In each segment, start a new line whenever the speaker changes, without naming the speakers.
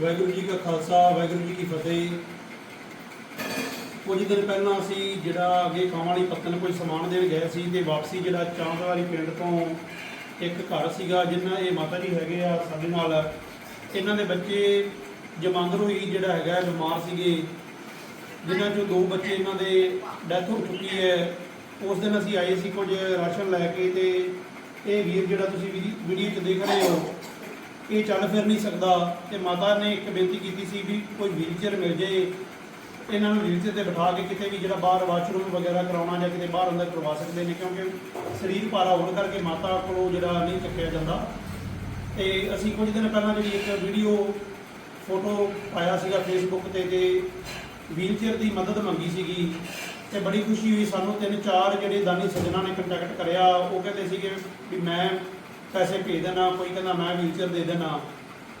ਵਾਹਿਗੁਰੂ ਜੀ ਕਾ ਖਾਲਸਾ, ਵਾਹਿਗੁਰੂ ਜੀ ਕੀ ਫਤਿਹ। ਕੁਝ ਦਿਨ ਪਹਿਲਾਂ ਅਸੀਂ ਜਿਹੜਾ ਅੱਗੇ ਖਾਣ ਵਾਲੀ ਪੱਤਨ ਕੋਈ ਸਮਾਨ ਦੇਣ ਗਏ ਸੀ ਤੇ ਵਾਪਸੀ ਜਿਹੜਾ ਚਾਂਦਵਾਰੀ ਪਿੰਡ ਤੋਂ ਇੱਕ ਘਰ ਸੀਗਾ ਜਿੰਨਾ ਇਹ ਮਾਤਾ ਜੀ ਹੈਗੇ ਆ ਸਾਡੇ ਨਾਲ। ਇਹਨਾਂ ਦੇ ਬੱਚੇ ਜਮਾਂਦਰੂ ਹੀ ਜਿਹੜਾ ਹੈਗਾ, ਬਿਮਾਰ ਸੀਗੇ। ਜਿਨ੍ਹਾਂ ਚੋਂ ਦੋ ਬੱਚੇ ਇਹਨਾਂ ਦੇ ਡੈਥ ਹੋ ਚੁੱਕੀ ਹੈ। ਉਸ ਦਿਨ ਅਸੀਂ ਆਏ ਸੀ ਕੁਝ ਰਾਸ਼ਨ ਲੈ ਕੇ ਤੇ ਇਹ ਵੀਰ ਜਿਹੜਾ ਤੁਸੀਂ ਵੀਡੀ- ਵੀਡੀਓ 'ਚ ਦੇਖ ਰਹੇ ਹੋ ਇਹ ਚੱਲ ਫਿਰ ਨਹੀਂ ਸਕਦਾ ਤੇ ਮਾਤਾ ਨੇ ਇੱਕ ਬੇਨਤੀ ਕੀਤੀ ਸੀ ਵੀ ਕੋਈ ਵੀਲਚੇਅਰ ਮਿਲ ਜੇ ਇਹਨਾਂ ਨੂੰ ਵੀਲਚੇਅਰ ਤੇ ਬਿਠਾ ਕੇ ਕਿਤੇ ਵੀ ਜਿਹੜਾ ਬਾਹਰ ਵਾਸ਼ਰੂਮ ਵਗੈਰਾ ਕਰਾਉਣਾ ਜਾਂ ਕਿਤੇ ਬਾਹਰ ਅੰਦਰ ਕਰਵਾ ਸਕਦੇ ਨੇ, ਕਿਉਂਕਿ ਸਰੀਰ ਭਾਰਾ ਹੋਣ ਕਰਕੇ ਮਾਤਾ ਕੋਲੋਂ ਜਿਹੜਾ ਨਹੀਂ ਚੱਕਿਆ ਜਾਂਦਾ। ਤੇ ਅਸੀਂ ਕੁਝ ਦਿਨ ਪਹਿਲਾਂ ਜਿਹੜੀ ਇੱਕ ਵੀਡੀਓ ਫੋਟੋ ਪਾਇਆ ਸੀਗਾ ਫੇਸਬੁੱਕ ਤੇ ਤੇ ਵੀਲਚੇਅਰ ਦੀ ਮਦਦ ਮੰਗੀ ਸੀਗੀ ਤੇ ਬੜੀ ਖੁਸ਼ੀ ਹੋਈ ਸਾਨੂੰ। ਤਿੰਨ ਚਾਰ ਜਿਹੜੇ ਦਾਨੀ ਸੱਜਣਾ ਨੇ ਕੰਟੈਕਟ ਕਰਿਆ, ਉਹ ਕਹਿੰਦੇ ਸੀਗੇ ਵੀ ਮੈਂ ਪੈਸੇ ਭੇਜ ਦੇਣਾ ਕੋਈ ਕਹਿੰਦਾ ਮੈਂ ਵੀਲਚੇਅਰ ਦੇ ਦੇਣਾ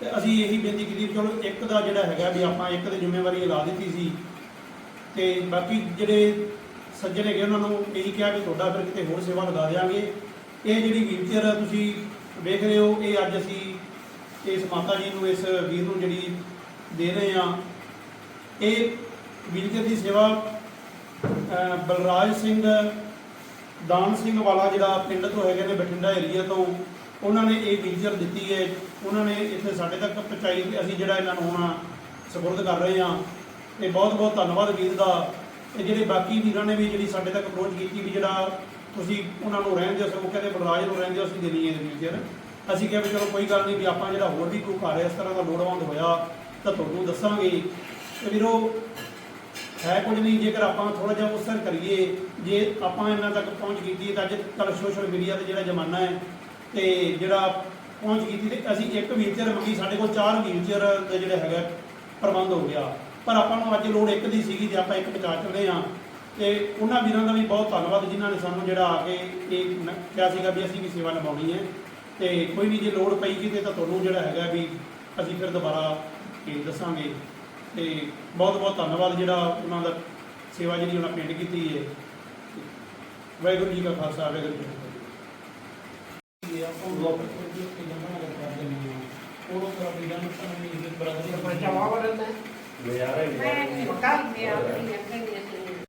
ਤੇ ਅਸੀਂ ਇਹੀ ਬੇਨਤੀ ਕੀਤੀ ਵੀ ਚਲੋ ਇੱਕ ਦਾ ਜਿਹੜਾ ਹੈਗਾ ਵੀ ਆਪਾਂ ਇੱਕ ਦੀ ਜ਼ਿੰਮੇਵਾਰੀ ਲਾ ਦਿੱਤੀ ਸੀ। ਤੇ ਬਾਕੀ ਜਿਹੜੇ ਸੱਜਣ ਹੈਗੇ ਉਹਨਾਂ ਨੂੰ ਇਹੀ ਕਿਹਾ ਵੀ ਤੁਹਾਡਾ ਫਿਰ ਕਿਤੇ ਹੋਰ ਸੇਵਾ ਲਗਾ ਦੇਵਾਂਗੇ ਇਹ ਜਿਹੜੀ ਵੀਲਚੇਅਰ ਤੁਸੀਂ ਵੇਖ ਰਹੇ ਹੋ, ਇਹ ਅੱਜ ਅਸੀਂ ਇਸ ਮਾਤਾ ਜੀ ਨੂੰ, ਇਸ ਵੀਰ ਨੂੰ ਜਿਹੜੀ ਦੇ ਰਹੇ ਆ ਇਹ ਵੀਲਚੇਅਰ ਦੀ ਸੇਵਾ ਬਲਰਾਜ ਸਿੰਘ, ਦਾਨ ਸਿੰਘ ਵਾਲਾ ਜਿਹੜਾ ਪਿੰਡ ਤੋਂ ਹੈਗੇ ਨੇ, ਬਠਿੰਡਾ ਏਰੀਆ ਤੋਂ ਉਹਨਾਂ ਨੇ ਇਹ ਵੀਲਚੇਅਰ ਦਿੱਤੀ ਹੈ, ਉਹਨਾਂ ਨੇ ਇੱਥੇ ਸਾਡੇ ਤੱਕ ਪਹੁੰਚਾਈ ਅਸੀਂ ਜਿਹੜਾ ਇਹਨਾਂ ਨੂੰ ਹੁਣ ਸਪੁਰਦ ਕਰ ਰਹੇ ਹਾਂ। ਤੇ ਬਹੁਤ ਬਹੁਤ ਧੰਨਵਾਦ ਵੀਰ ਦਾ। ਤੇ ਜਿਹੜੇ ਬਾਕੀ ਵੀਰਾਂ ਨੇ ਵੀ ਜਿਹੜੀ ਸਾਡੇ ਤੱਕ ਅਪਰੋਚ ਕੀਤੀ ਵੀ ਜਿਹੜਾ ਤੁਸੀਂ ਉਹਨਾਂ ਨੂੰ ਰਹਿਣ ਦਿਓ ਸਗੋਂ ਕਹਿੰਦੇ ਬਲਰਾਜ ਨੂੰ ਰਹਿਣ ਦਿਓ, ਅਸੀਂ ਦੇਣੀ ਹੈ ਵੀਲਚੇਅਰ ਅਸੀਂ ਕਿਹਾ ਵੀ ਚਲੋ ਕੋਈ ਗੱਲ ਨਹੀਂ ਵੀ ਆਪਾਂ ਜਿਹੜਾ ਹੋਰ ਵੀ ਕੋਈ ਘਰ ਇਸ ਤਰ੍ਹਾਂ ਦਾ ਲੋੜਵੰਦ ਹੋਇਆ ਤਾਂ ਤੁਹਾਨੂੰ ਦੱਸਾਂਗੇ। ਤੇ ਵੀਰੋ, ਹੈ ਕੁਝ ਨਹੀਂ, ਜੇਕਰ ਆਪਾਂ ਥੋੜਾ ਜਿਹਾ ਉਸਰ ਕਰੀਏ, ਜੇ ਆਪਾਂ ਇਹਨਾਂ ਤੱਕ ਪਹੁੰਚ ਕੀਤੀ ਤਾਂ ਅੱਜ ਕੱਲ੍ਹ ਸੋਸ਼ਲ ਮੀਡੀਆ ਤੇ ਜਿਹੜਾ ਜ਼ਮਾਨਾ ਹੈ ਤੇ ਜਿਹੜਾ ਪਹੁੰਚ ਕੀਤੀ ਤੇ ਅਸੀਂ ਇੱਕ ਵੀਲਚੇਅਰ ਮੰਗੀ, ਸਾਡੇ ਕੋਲ ਚਾਰ ਵੀਲਚੇਅਰ ਦਾ ਜਿਹੜਾ ਹੈਗਾ ਪ੍ਰਬੰਧ ਹੋ ਗਿਆ। ਪਰ ਆਪਾਂ ਨੂੰ ਅੱਜ ਲੋੜ ਇੱਕ ਦੀ ਸੀਗੀ ਤੇ ਆਪਾਂ ਇੱਕ ਪਹੁੰਚਾ ਚੁੱਕੇ ਹਾਂ। ਤੇ ਉਹਨਾਂ ਵੀਰਾਂ ਦਾ ਵੀ ਬਹੁਤ ਧੰਨਵਾਦ ਜਿਨ੍ਹਾਂ ਨੇ ਸਾਨੂੰ ਜਿਹੜਾ ਆ ਕੇ ਇਹ ਨ- ਕਿਹਾ ਸੀਗਾ ਵੀ ਅਸੀਂ ਵੀ ਸੇਵਾ ਨਿਭਾਉਣੀ ਹੈ। ਤੇ ਕੋਈ ਵੀ ਜੇ ਲੋੜ ਪਈ ਕਿਤੇ ਤਾਂ ਤੁਹਾਨੂੰ ਜਿਹੜਾ ਹੈਗਾ ਵੀ ਅਸੀਂ ਫਿਰ ਦੁਬਾਰਾ ਇਹ ਦੱਸਾਂਗੇ। ਤੇ ਬਹੁਤ ਬਹੁਤ ਧੰਨਵਾਦ ਜਿਹੜਾ ਉਹਨਾਂ ਦਾ ਸੇਵਾ ਜਿਹੜੀ ਉਹਨਾਂ ਪਿੰਡ ਕੀਤੀ ਹੈ। ਵਾਹਿਗੁਰੂ ਜੀ ਕਾ ਖਾਲਸਾ, ਵਾਹਿਗੁਰੂ ਜੀ ਕੀ ਫਤਿਹ। ਇਹ ਆਪਾਂ ਬਲੌਕ ਤੇ ਕਿ ਜਮਾ ਕਰ ਕਰਦੇ ਨੇ ਉਹ ਤਰ੍ਹਾਂ ਦੀ ਜਾਨ ਸਾਨੂੰ ਨਹੀਂ ਬਰਾਬਰ
Pertama apa dan teh?
Biar
Makan, makan, biar ini yang